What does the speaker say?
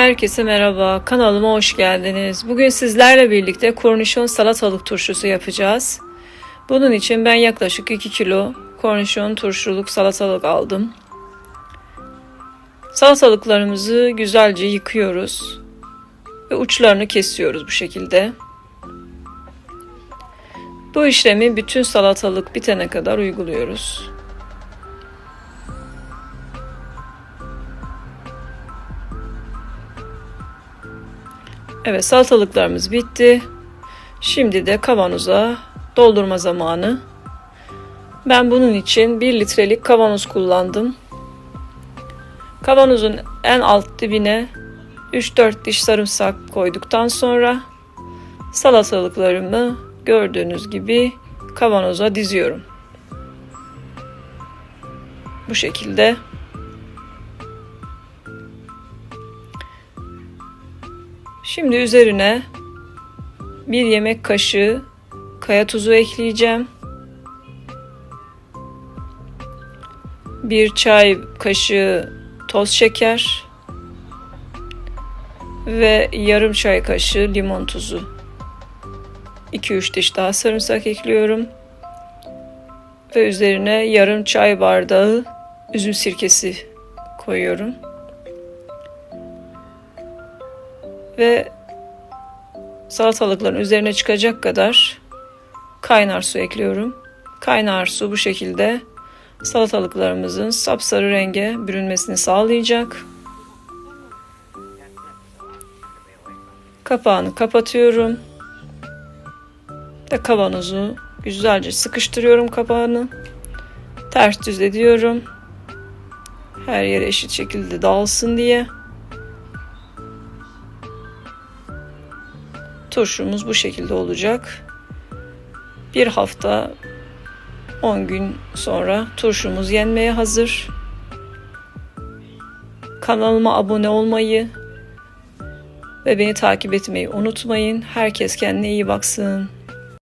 Herkese merhaba, kanalıma hoş geldiniz. Bugün sizlerle birlikte kornişon salatalık turşusu yapacağız. Bunun için ben yaklaşık 2 kilo kornişon turşuluk salatalık aldım. Salatalıklarımızı güzelce yıkıyoruz ve uçlarını kesiyoruz bu şekilde. Bu işlemi bütün salatalık bitene kadar uyguluyoruz. Evet salatalıklarımız bitti. Şimdi de kavanoza doldurma zamanı. Ben bunun için 1 litrelik kavanoz kullandım. Kavanozun en alt dibine 3-4 diş sarımsak koyduktan sonra salatalıklarımı gördüğünüz gibi kavanoza diziyorum. Bu şekilde Şimdi üzerine bir yemek kaşığı kaya tuzu ekleyeceğim. Bir çay kaşığı toz şeker ve yarım çay kaşığı limon tuzu. 2-3 diş daha sarımsak ekliyorum. Ve üzerine yarım çay bardağı üzüm sirkesi koyuyorum. Ve salatalıkların üzerine çıkacak kadar kaynar su ekliyorum. Kaynar su bu şekilde salatalıklarımızın sapsarı renge bürünmesini sağlayacak. Kapağını kapatıyorum. Ve kavanozu güzelce sıkıştırıyorum kapağını. Ters düz ediyorum. Her yere eşit şekilde dağılsın diye. Turşumuz bu şekilde olacak. Bir hafta 10 gün sonra turşumuz yenmeye hazır. Kanalıma abone olmayı ve beni takip etmeyi unutmayın. Herkes kendine iyi baksın.